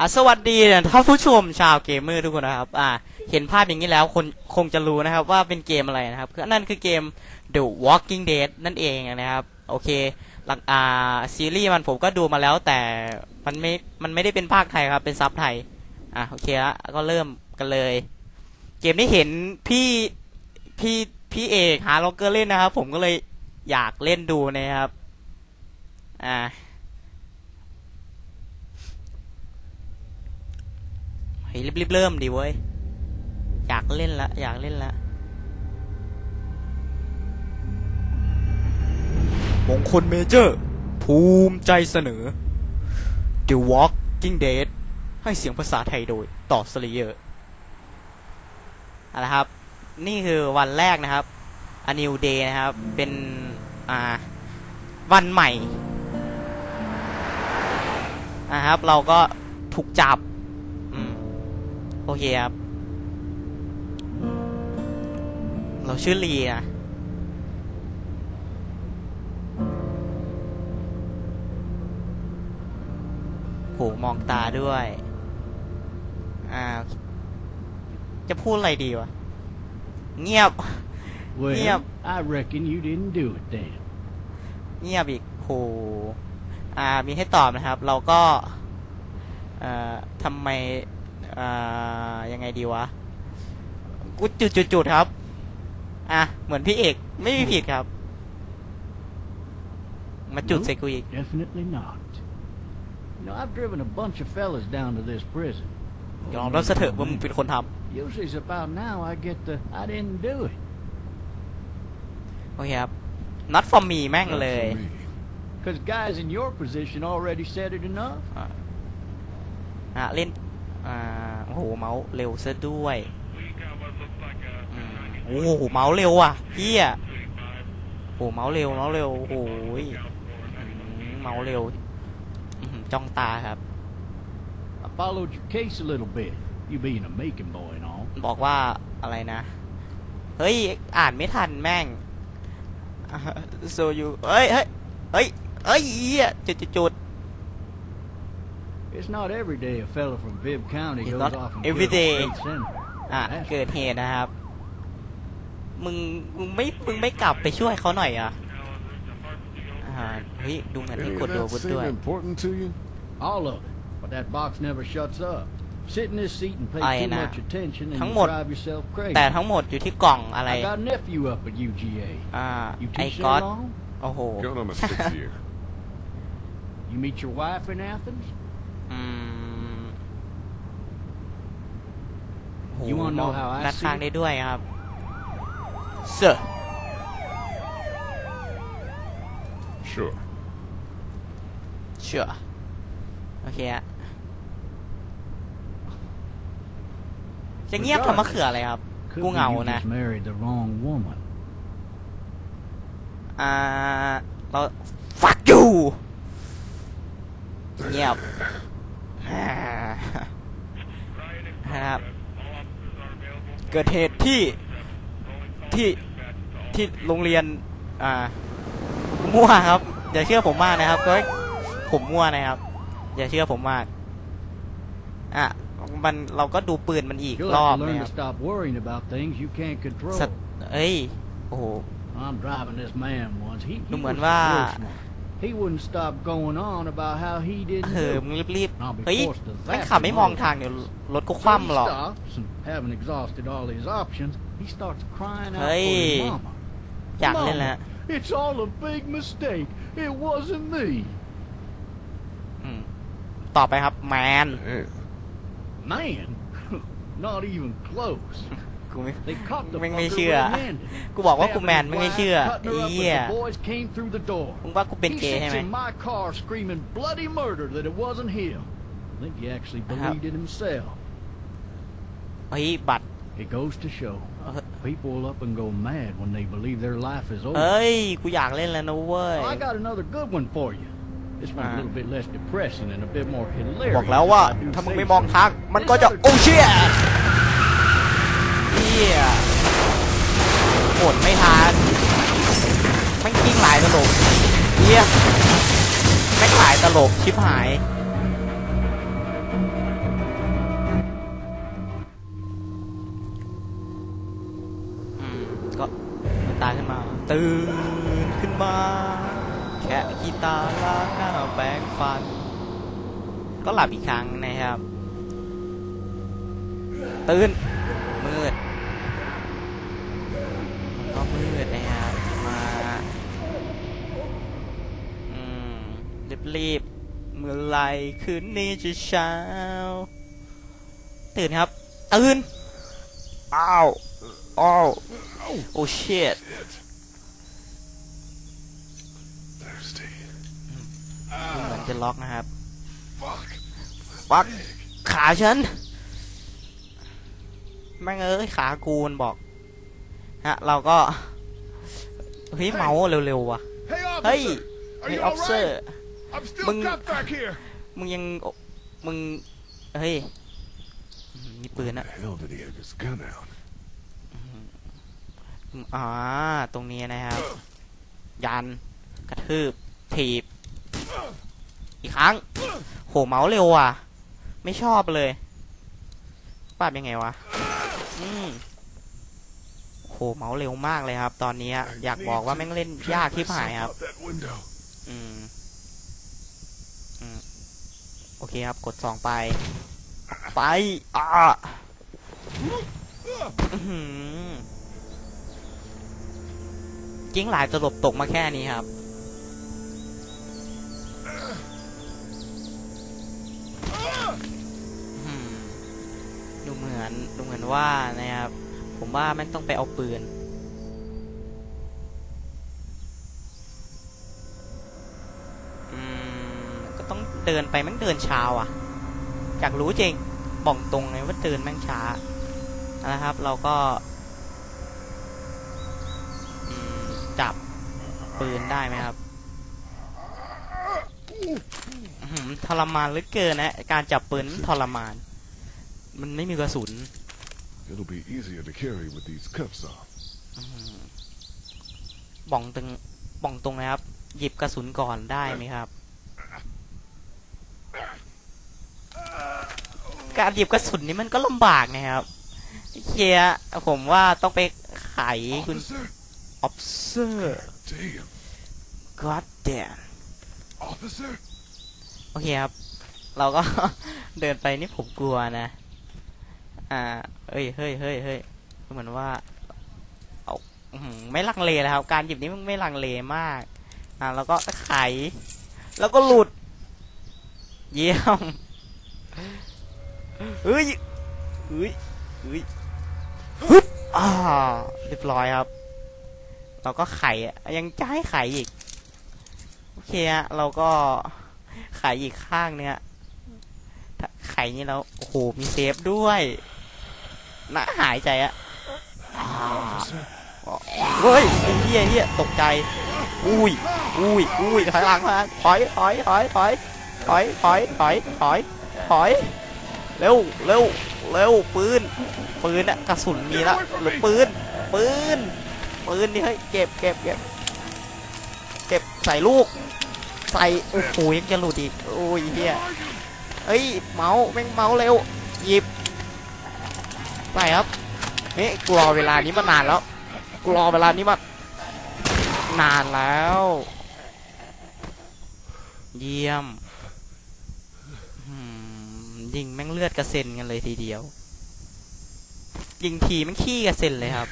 อะสวัสดีนะท่านผู้ชมชาวเกมเมอร์ทุกคนนะครับ อ่า เห็นภาพอย่างนี้แล้วคนคงจะรู้นะครับว่าเป็นเกมอะไรนะครับนั่นคือเกม The Walking Dead นั่นเองนะครับ โอเค หลักอ่าซีรีส์มันผมก็ดูมาแล้วแต่มันไม่ มันไม่ได้เป็นภาคไทยครับ เป็นซับไทย อะโอเคละก็เริ่มกันเลย เกมนี้เห็นพี่พี่พี่เอกหาล็อกเกอร์เล่นนะครับ ผมก็เลยอยากเล่นดูนะครับ อ่า เฮ้ยรีบๆเริ่มดิเว้ย อยากเล่นละ อยากเล่นละมงคลเมเจอร์ ภูมิใจเสนอ The Walking Dead ให้เสียงภาษาไทยโดย ต่อสลีเยอร์อะนะครับ นี่คือวันแรกนะครับ A New Day นะครับ เป็น อ่า วันใหม่นะครับ เราก็ถูกจับ โอเคครับ เราชื่อลีนะโหมองตาด้วย อ่า จะพูดอะไรดีวะ เงียบ Well, Yep. I reckon you didn't do it then. เงียบอีกโหอ่า มีให้ตอบนะครับ เราก็ เอ่อทำไม อ่ายังไงดีวะกูจุดจุดจุดครับ อะ เหมือนพี่เอก ไม่มีผิดครับ มาจุด Nope. ใส่กูอีก Definitely not. You know, I've driven a bunch of fellas down to this prison. ยอมรับซะเถอะว่ามึงเป็นคนท Usually it's about now I get the I didn't do it. ำโอเคครับ not for me แม่งเลย Because guys in your position already said it enough. อะเล่น อ่าโอ้โหเมาส์เร็วซะด้วยอืมโอ้โหเมาส์เร็วอะเฮียโอ้โหเมาส์เร็วเมาส์เร็วโอ้โหยอืมเมาส์เร็วอื้อหือจ้องตาครับ I followed your case a little bit. You being a making boy and all. บอกว่าอะไรนะ เฮ้ย อ่านไม่ทันแม่ง so you เฮ้ยเฮ้ยเฮ้ยเฮ้ยเหี้ยจุดจุดจุด It's not every day a fella from Bibb County It's goes not off and every kills a day. state senator. อะ That's เกิดเหตุนะครับ มึง มึงไม่ มึงไม่กลับไปช่วยเขาหน่อยเหรอะอ่าเฮ้ย ดูเหมือนให้ Any กด of ดู that อาวุธ seem ด้วย important to you? All of it. But that box never shuts up. Sit in this seat and pay ไอ้ too นะ much attention and ทั้ง you หมด drive yourself crazy. แต่ทั้งหมดอยู่ที่กล่องอะไร I got a nephew up at UGA. อ่า You ไอ้ teach ก๊อ there ต long? โอ้โห Going on my sixth year. You meet your wife in Athens? อืมโห You wanna know how I นัด see ข้าง it? ได้ด้วยครับเซอร์ Sure. เชื่อโอเคอะจะเงียบทำมะเขืออะไรครับ Could กู be เหงา you นะ just married the wrong woman. อ่า เรา fuck you เงียบอ่านะครับ เกิดเหตุที่ที่ที่โรงเรียนอ่ามั่วครับ อย่าเชื่อผมมากนะครับก็ผมมั่วนะครับ อย่าเชื่อผมมากอะมันเราก็ดูปืนมันอีก You'll รอบ have to นะ learn ค to รับ stop worrying about things you can't control. สัตว์เอ้ยโอ้โห I'm driving this man once. He, he ดูเหมือน was ว่า real smart. He wouldn't stop going on about how he didn't เออ do มึ it. งรีบ I'll ๆ be เฮ้ย forced to ไม่ zap ขับ him ไม่มอง all ทางเดี๋ยวรถก็ค So ว่ำ he หรอก stops and having exhausted all his options, he starts crying out Hey. for his mama. อยากเล่นแล้ว Mama, it's all a big mistake. It wasn't me. อืมต่อไปครับ แมน Damn. Man, not even close. กูไม่ They caught the ไม่ไม่ fucker เชื่อ red-handed. กูบอกว่ากูแมน Stabbing ไม่ his ไม่ wife, เชื่อ cutting her up เอี้ย as the boys came through the door. มึงว่ากูเป็น He เกย์ใช่ sits ไหม in my car screaming bloody murder that it wasn't him. I think he actually Uh-huh. believed it himself. เฮ้ยบัตร It goes to show. เออ People will up and go mad when they believe their life is over. เอ้ยกูอยากเล่นแล้วนะเว้ย Well, I got another good one for you. This one's Ah. a little bit less depressing and a bit more hilarious. บอกแล้วว่า if I do ถ้ามึง say ไม่มอง so. ทางมันก็จะ This โอ้ other- เชี่ยเฮี ยกดไม่ทันไม่กิ้งหลายตลบเยี่ยไม่หลายตลบชิบหายก็ตายขึ้นมา ตื่นขึ้นมา แค่กีตาร์ล้างหน้าแปรงฟัน ก็หลับอีกครั้งนะครับ ตื่น รีบๆเมื่อไหรคืนนี้จะเช้า ตื่นครับ ตื่นอ้าวอ้าวโอ้ shit Thirsty. ดูเหมือนจะล็อกนะครับ Fuck. ฟัก ขาฉัน แม่งเอ้ย ขากูมันบอก ฮะ เราก็ เฮ้ย เมาส์เร็วๆว่ะ Hey, เฮ้ย officer. Are เฮ้ย you ออฟเซอ alright? ร์ I'm still Mừng- trapped back here. มึงยังมึง เฮ้ยอืมมีปืน When อะ the hell did he have his gun out? อ่า ตรงนี้นะครับ ยัน กระทืบ ถีบ อีกครั้ง โห เมาส์เร็วว่ะ ไม่ชอบเลย ปรับยังไงวะ อืมโห เมาส์เร็วมากเลยครับ ตอนนี้ I อยากบอกว่า need แม่ง to เล่น drag ยากที่ myself หายครับ out that window. อืมอืม โอเคครับ กดสองไป ไป อ่าจิ้งหลายตลบตกมาแค่นี้ครับ ดูเหมือน ดูเหมือนว่านะครับ ผมว่าแม่งต้องไปเอาปืน เดินไปแม่งเดินช้าอะอยากรู้จริงบอกตรงเลยว่าเดินแม่งช้านะครับ เราก็อืมจับปืนได้ไหมครับอื้อหือทรมานเหลือเกินนะ การจับปืนทรมาน มันไม่มีกระสุน It'll be easier to carry with these cuffs off. บ่องตึงบ่องตรงนะครับ หยิบกระสุนก่อนได้ไหมครับ การหยิบกระสุนนี่มันก็ลำบากนะครับเคียผมว่าต้องไปไขคุณ Officer? observer Damn. god damn Officer? โอเคครับ เราก็ เดินไปนี่ผมกลัวนะ อ่าเอ้ยเฮ้ยเฮ้ยเฮ้ยเหมือนว่าเอาอื้อหือไม่ลังเลเลยครับ การหยิบนี้มันไม่ลังเลมาก อ่า แล้วก็ไข แล้วก็หลุด เยี่ยม เฮ้ยเฮ้ยเฮ้ยฮึบอ่าเรียบร้อยครับ เราก็ไขอะยังจะให้ไขอีก โอเคอะเราก็ไขอีกข้างเนี่ยถ้าไขนี่แล้วโอ้โหมีเซฟด้วยน่าหายใจอะอ่า Officer? เฮ้ยไอ้เฮียเฮียตกใจ อุ้ยอุ้ยอุ้ยถอยหลังมาถอยถอยถอยถอยถอยถอยถอยถอยถอย เร็วเร็วเร็วปืน ปืนอะกระสุนมีแล้วหรือปืน ปืน ปืนนี่เฮ้ยเก็บเก็บเก็บเก็บใส่ลูก ใส่โอ้โหยังจะหลุดอีกโอ้ยเฮียเฮ้ยเมาส์แม่งเมาส์เร็วหยิบใส่ครับเฮ้ยกรอเวลานี้มานานแล้วกรอเวลานี้มานานแล้ว เยี่ยม ยิงแม่งเลือดกระเซ็นกันเลยทีเดียว ยิงทีแม่งขี้กระเซ็นเลยครับ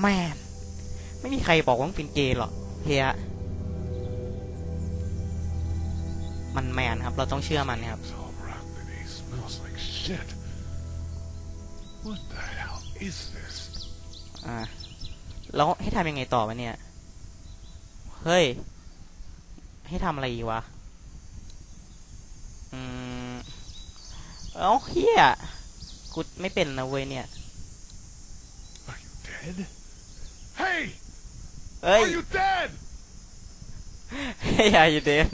แม่นไม่มีใครบอกว่ามึงเป็นเกย์หรอกเฮียมันแมนครับ เราต้องเชื่อมันครับ It's all rotten and he smells like shit. What the hell is this? อ่าแล้วให้ทำยังไงต่อวะเนี่ย เฮ้ย ให้ทำอะไรอีกวะ อืม เอ้าเฮียกูไม่เป็นนะเว้ยเนี่ย Are you dead? Hey! เอ้ย Are you dead? เฮ้ยอย่าเดน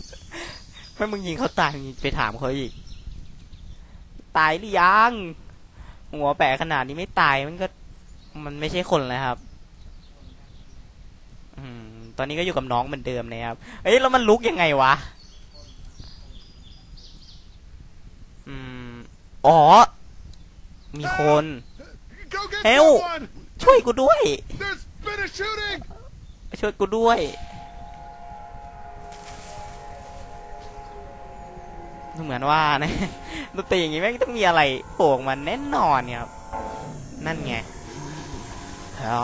ไม่มึงยิงเขาตายมึงไปถามเขาอีก ตายหรือยัง หัวแปะขนาดนี้ไม่ตายมันก็ มันไม่ใช่คนแล้วครับ อืม ตอนนี้ก็อยู่กับน้องเหมือนเดิมเลยครับ เอ้ยแล้วมันลุกยังไงวะ อืม อ๋อ มีคน Go get Help! someone! ช่วยกูด้วย There's been a shooting! ช่วยกูด้วยดูเหมือนว่านะดนตรีอย่างงี้แม่งต้องมีอะไรโผล่ออกมาแน่นอนเนี่ยครับ นั่นไงอ๋อ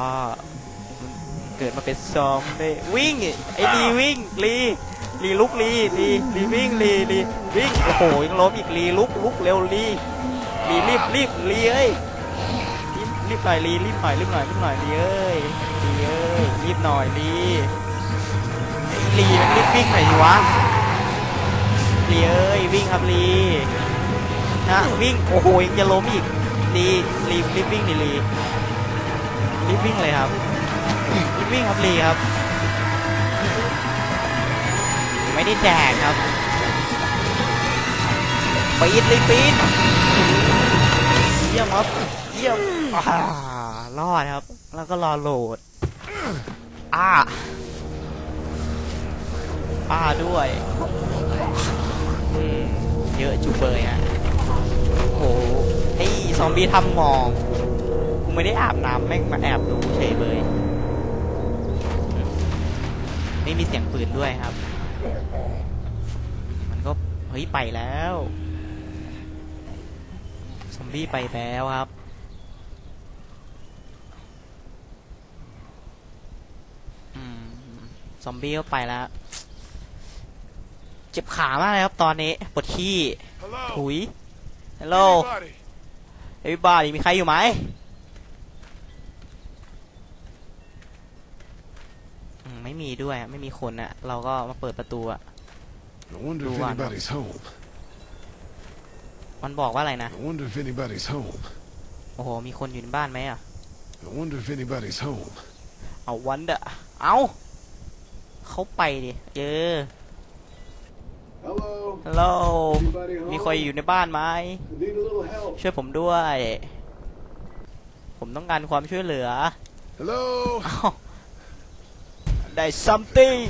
เกิดมาเป็นซอมบี้วิ่ง ไอ้ลีวิ่งลี ลีลุกลีลีลีวิ่งลีลีวิ่งโอ้โหยังล้มอีกลีลุกลุกเร็วลีลีรีบรีบลีเอ้ยรีบรีบหน่อยลีรีบหน่อยรีบหน่อยรีบหน่อยลีเอ้ยลีเอ้ยรีบหน่อยลีไอ้ลีรีบวิ่งหน่อยดิวะลีเอ้ยวิ่งครับลีนะวิ่งโอ้โหยังจะล้มอีกลีลีรีบวิ่งดิลีรีบวิ่งเลยครับรีบวิ่งครับลีครับ ไม่ได้แจกครับปีดเลยปีดเยี่ยมครับเยี่ยมอ่ารอดครับ แล้วก็รอโหลดอ่าอ่าด้วยเยอะจุเบยฮะโอ้โหไอ้ซอมบี้ทำมองกูไม่ได้อาบน้ำแม่งมาแอบดูเฉยเบยไม่มีเสียงปืนด้วยครับ เฮ้ยไปแล้วซอมบี้ไปแล้วครับอืมซอมบี้ก็ไปแล้ว เจ็บขามากเลยครับตอนนี้ปวดขี้ Hello? ถุยฮัลโหล Anybody? เอ้ยบ้าดิมีใครอยู่ไหมอืมไม่มีด้วยไม่มีคนอะเราก็มาเปิดประตูอะ I wonder if Go on. anybody's home. มันบอกว่าอะไรนะ I wonder if anybody's home. โอ้โห มีคนอยู่ในบ้านไหมอะ I wonder if anybody's home. เอาวันเดอเอาเขาไปดิเจอ Hello? ฮัลโหล Anybody มีใครอยู่ในบ้านไหม Need a little help. ช่วยผมด้วย ผมต้องการความช่วยเหลือ Hello? อ้าวได้ something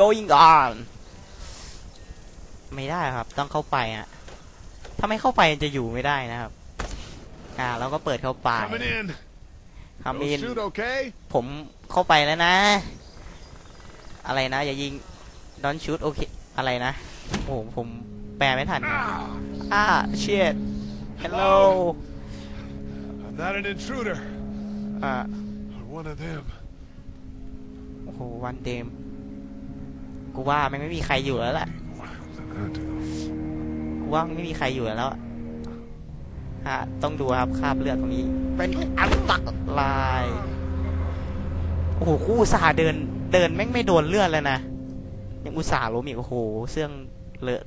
going on ไม่ได้ครับ ต้องเข้าไปอะถ้าไม่เข้าไปจะอยู่ไม่ได้นะครับ อ่าเราก็เปิดเข้าไป Coming in. ทำอิ Don't น shoot, okay? ผมเข้าไปแล้วนะ อะไรนะ อย่ายิง don't shoot โอเคอะไรนะโอ้โหผมแปลไม่ทันอ่า shit hello I'm not an intruder. อ่า I'm one of them. โอ้โหวันเดมกูว่ามันไม่มีใครอยู่แล้วแหละ กูว่าไม่มีใครอยู่แล้วฮะต้องดูครับคราบเลือดตรงนี้ เป็นอันตราย โอ้โหกูอุตส่าห์เดิน เดินแม่งไม่โดนเลือดเลยนะ ยังอุตส่าห์ล้มอีกโอ้โหเสื้องเลอะ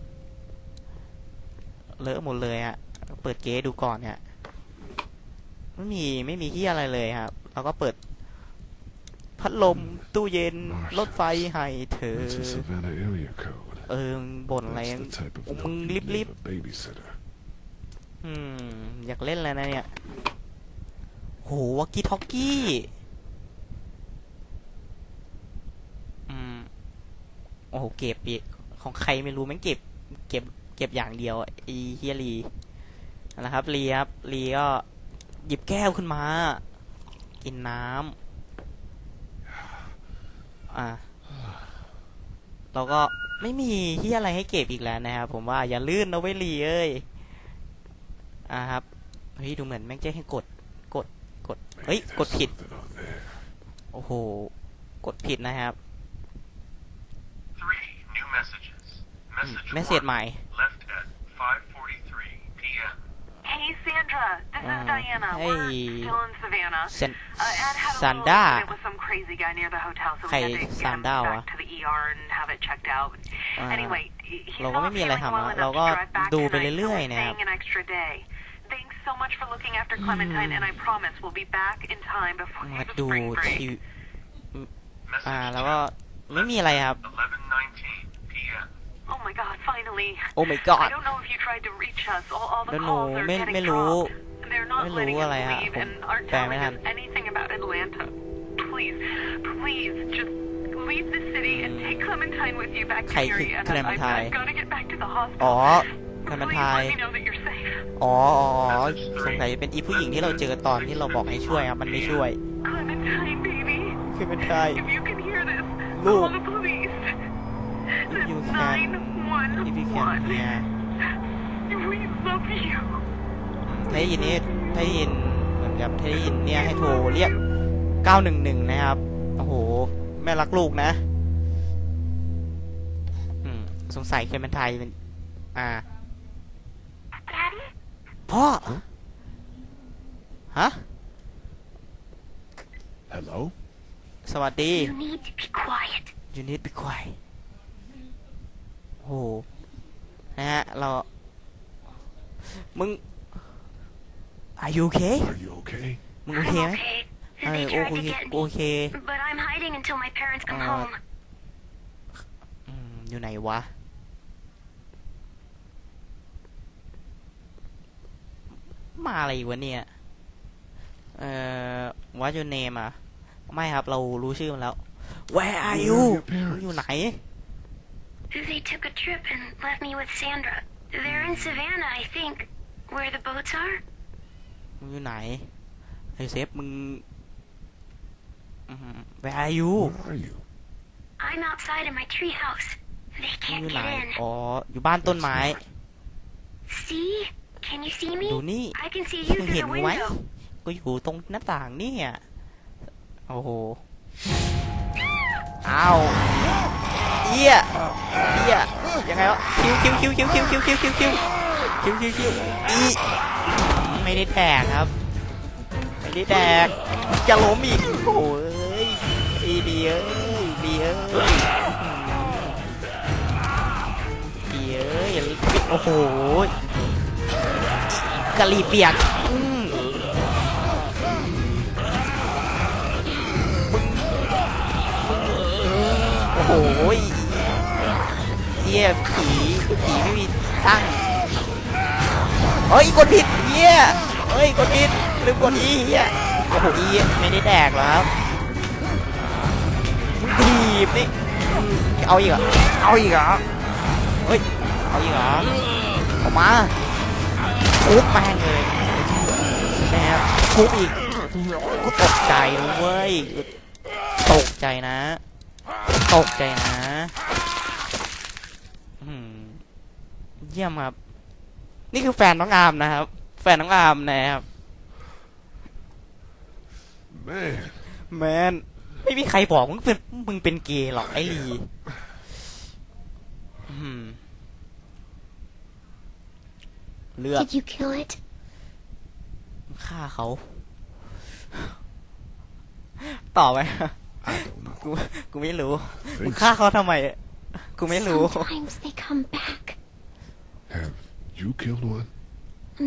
เลอะหมดเลยฮะ เปิดเก๊ดูก่อนเนี่ยไม่มีไม่มีที่อะไรเลยครับเราก็เปิด พัดลมตู้เย็นรถไฟให้เธอ That's a Savannah area code. เออบ่นอะไร That's the type of มึง note รี you บรีบ leave a babysitter. อืม อยากเล่นแล้วนะเนี่ย โหวอกกี้ท็อกกี้อืมโอ้โหเก็บอีกของใครไม่รู้แมันเก็บ เก็บ เก็บอย่างเดียวไอีเฮียรีนะครับรีครับรีก็หยิบแก้วขึ้นมา กินน้ำอ่าเราก็ ไม่มีที่อะไรให้เก็บอีกแล้วนะครับ ผมว่าอย่าลื่นนะเว้ยรีเอ้ยอ่าครับเฮ้ยดูเหมือนแม่งจะให้กดกดกดเฮ้ย Maybe กด there's ผิด something on there. โอ้โห กดผิดนะครับ Three new messages. Message Message one, ใหม่ left at 5:43 p.m. Hey Sandra, this is Uh, Diana. hey. We're still in Savannah. เซน Uh, Ed had a Sanda. little incident with some crazy guy near the hotel, so we Hey, had to get him Sanda back วะ to the ER and have it checked out. อ่า Anyway, he- he's เราก็ not ไม่มีอะไร feeling ทำ well อะ enough เรา to ก็ drive back ดูไป tonight, so เรื่อย we're ๆนะครับ staying an extra day. Thanks so much for looking after Clementine, and I promise we'll be back in time before มา the ดู spring ที break. อ่า Message แล้วก็ two, ไม่มีอะไรครับ11:19 p.m. Oh my God! Finally. โอ้ my I god don't know if you tried to reach us. All, all the Don't calls know. are ไม่ getting ไม่รู้ dropped. They're not ไม่ letting รู้ us อะไรฮะ leave ผม and aren't แปลไม่ telling ทัน us anything about Atlanta. Please, please, just leave the city and take Clementine with you back to ใครคือ Marietta. I've, Clementine? I've got to get back to the hospital. อ๋อ Please คามัน let ทาย me know that you're safe. อ๋ออ๋ออ๋อสงสัยจะเป็นอีผู้หญิงที่เราเจอตอนที่เราบอกให้ช่วยครับ มันไม่ช่วย Clementine, baby. คือเป็นใคร If you can hear this, ลูก Call the police. If you It's can- if you can nine-one-one. hear We love you. ถ้าได้ยินนี่ถ้าได้ยินเหมือนกับถ้าได้ยินเนี่ยให้โทรเรียก 911 นะครับ โอ้โห แม่รักลูกนะอืมสงสัยเคยเป็นไทยเป็น อ่า Daddy? พ่อ ฮะ Hello? สวัสดี You need to be quiet. you need be quiet โอ้โหนะฮะเรา มึง are you okay Are you okay? มึงโอเค I'm ไหม okay. เออ They โอ tried เค to get โอ me, เค but I'm hiding until my parents come Uh, home. อืมอยู่ไหนวะ มาอะไรอีกวะเนี่ย เอ่อ what your name อะ ไม่ครับเรารู้ชื่อมันแล้ว where are Where you are your parents? มึงอยู่ไหน They took a trip and left me with Sandra. They're in Savannah, I think. Where the boats are? มึงอยู่ไหนไอเซฟมึงอืม where are you Where are you? I'm outside in my treehouse. They มึง can't อยู่ไหน get in. อ๋อ อยู่บ้านต้นไม้ See? Can you see me? ดูนี่ I can see มึ you ง through เห็น the กูไหม window. กูอยู่ตรงหน้าต่างเนี่ย โอ้โห อ้าว เอี้ยเอี้ยยังไงวะคิวคิวคิวคิวคิวคิวคิวคิวคิวคิวคิวคิวอีไม่ได้แตกครับ ไม่ได้แตกจะล้มอีกโอ้ยอีดีเอ้ยดีเอ้ยดีเอ้ยโอ้โหกะหรี่เปียกโอ้โห เยี่ยผีผีไม่มีตั้งเฮ้ยกดผิดเยี่ยเฮ้ยกดผิดลืมกดอีเยี่ยโอ้โหอีไม่ได้แดกหรอครับถีบนี่อืมเอาอีกเหรอเอาอีกเหรอเฮ้ยเอาอีกเหรอออกมาคุบแม่งเลยนะครับคุบอีกกูตกใจนะเว้ยตกใจนะ ตกใจนะอืม เยี่ยมครับ นี่คือแฟนน้องอามนะครับ แฟนน้องอามนะครับ Man, แมนไม่มีใครบอกมึงเป็นมึงเป็นเกย์หรอกไอ้ลีอืมเลือก Did you kill it? ฆ่าเขา ต่อไหม I don't know. กูกูไม่รู้ มึง Thanks. ฆ่าเขาทำไม กูไม่รู้ Sometimes they come back. Have you killed one?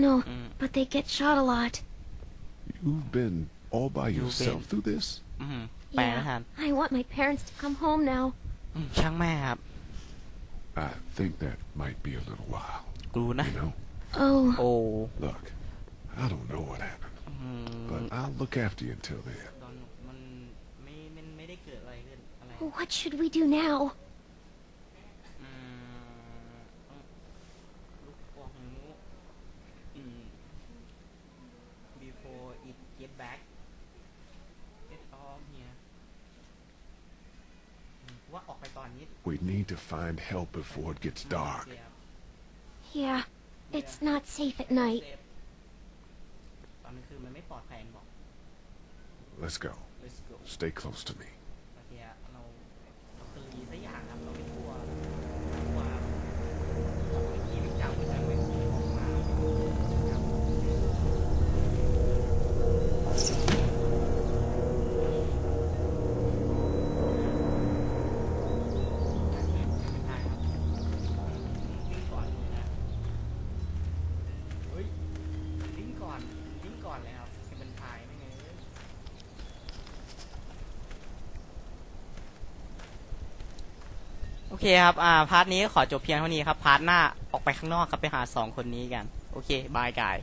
No, Mm. but they get shot a lot. You've been all by You've yourself been- through this? อืมแปลนะทัน I want my parents to come home now. อืมช่างแม่ครับ I think that might be a little while. กูรู้นะ You know? Oh, โอ้ Look, I don't know what happened, อืม but I'll look after you until then. ตอนมันไม่มันไม่ได้เกิดอะไรขึ้นอะไร what should we do now? find help before it gets dark. Yeah, it's not safe at night. Let's go. Stay close to me. เคครับ อ่า พาร์ทนี้ขอจบเพียงเท่านี้ครับ พาร์ทหน้าออกไปข้างนอกครับ ไปหาสองคนนี้กัน โอเค บายกาย